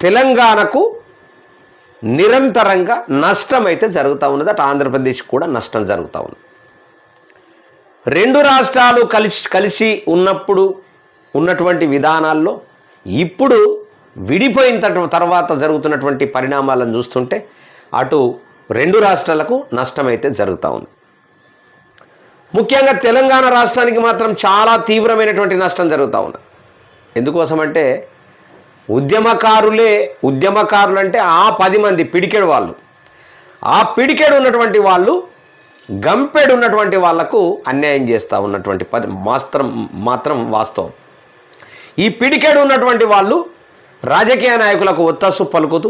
తెలంగాణకు నిరంతరంగా నష్టం అయితే జరుగుతూ ఉన్నది. అటు ఆంధ్రప్రదేశ్ కూడా నష్టం జరుగుతూ ఉంది రెండు రాష్ట్రాలు కలిసి కలిసి ఉన్నప్పుడు ఉన్నటువంటి విధానాల్లో ఇప్పుడు విడిపోయిన తర్వాత జరుగుతున్నటువంటి పరిణామాలను చూస్తుంటే అటు రెండు రాష్ట్రాలకు నష్టం అయితే జరుగుతూ ఉంది ముఖ్యంగా తెలంగాణ రాష్ట్రానికి మాత్రం చాలా తీవ్రమైనటువంటి నష్టం జరుగుతూ ఉంది ఎందుకోసమంటే ఉద్యమకారులే ఉద్యమకారులు అంటే ఆ పది మంది పిడికెడు వాళ్ళు. ఆ పిడికెడు ఉన్నటువంటి వాళ్ళు గంపెడు ఉన్నటువంటి వాళ్ళకు అన్యాయం చేస్తూ ఉన్నటువంటి పది మాత్రం మాత్రం వాస్తవం. ఈ పిడికెడు ఉన్నటువంటి వాళ్ళు రాజకీయ నాయకులకు ఒత్తస్సు పలుకుతూ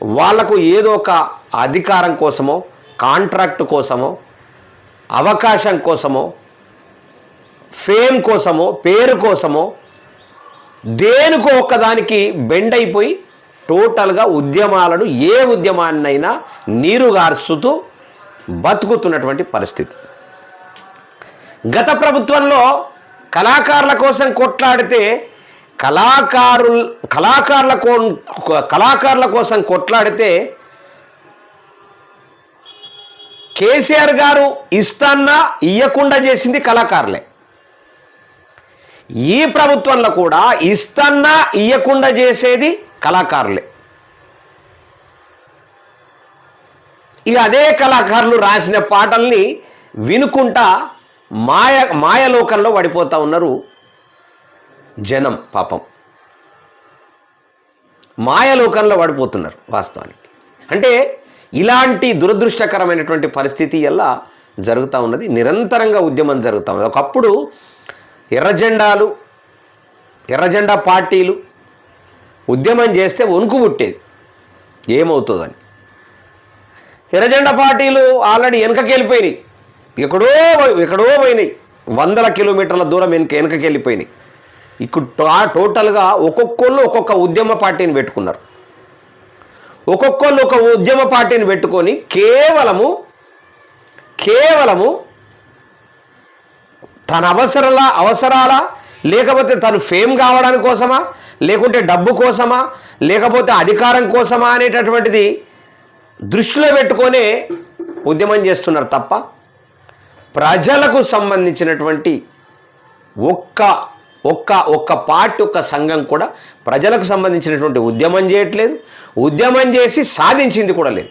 వాళ్ళకు ఏదో ఒక అధికారం కోసమో కాంట్రాక్ట్ కోసమో అవకాశం కోసమో ఫేమ్ కోసమో పేరు కోసమో దేనికో ఒక్కదానికి బెండ్ అయిపోయి టోటల్గా ఉద్యమాలను ఏ ఉద్యమాన్నైనా నీరుగార్చుతూ బతుకుతున్నటువంటి పరిస్థితి. గత ప్రభుత్వంలో కళాకారుల కోసం కొట్లాడితే కళాకారు కళాకారుల కో కళాకారుల కోసం కొట్లాడితే కేసీఆర్ గారు ఇస్తాన్నా ఇయ్యకుండా చేసింది కళాకారులే. ఈ ప్రభుత్వంలో కూడా ఇస్తన్నా ఇయ్యకుండా చేసేది కళాకారులే. ఇక అదే కళాకారులు రాసిన పాటల్ని వినుకుంటా మాయ మాయలోకంలో పడిపోతూ ఉన్నారు జనం పాపం. మాయలోకంలో పడిపోతున్నారు వాస్తవానికి. అంటే ఇలాంటి దురదృష్టకరమైనటువంటి పరిస్థితి ఎలా జరుగుతూ ఉన్నది? నిరంతరంగా ఉద్యమం జరుగుతూ ఉన్నది. ఒకప్పుడు ఎర్రజెండాలు ఎర్రజెండా పార్టీలు ఉద్యమం చేస్తే వణుకు పుట్టేది. ఏమవుతుందని. ఎర్రజెండా పార్టీలు ఆల్రెడీ వెనకకెళ్ళిపోయినాయి. ఎక్కడో పోయి- ఎక్కడో పోయినాయి. వందల కిలోమీటర్ల దూరం వెనక వెనకకెళ్ళిపోయినాయి. ఇప్పుడు ఇక్కడ టోటల్గా ఒక్కొక్కళ్ళు ఒక్కొక్క ఉద్యమ పార్టీని పెట్టుకున్నారు. ఒక్కొక్కళ్ళు ఒక ఉద్యమ పార్టీని పెట్టుకొని కేవలము కేవలము తన అవసరాలా అవసరాలా? లేకపోతే తను ఫేమ్ కావడానికి కోసమా? లేకుంటే డబ్బు కోసమా? లేకపోతే అధికారం కోసమా అనేటటువంటిది దృష్టిలో పెట్టుకొనే ఉద్యమం చేస్తున్నారు తప్ప ప్రజలకు సంబంధించినటువంటి ఒక్క ఒక్క ఒక్క పార్టీ ఒక్క సంఘం కూడా ప్రజలకు సంబంధించినటువంటి ఉద్యమం చేయట్లేదు. ఉద్యమం చేసి సాధించింది కూడా లేదు.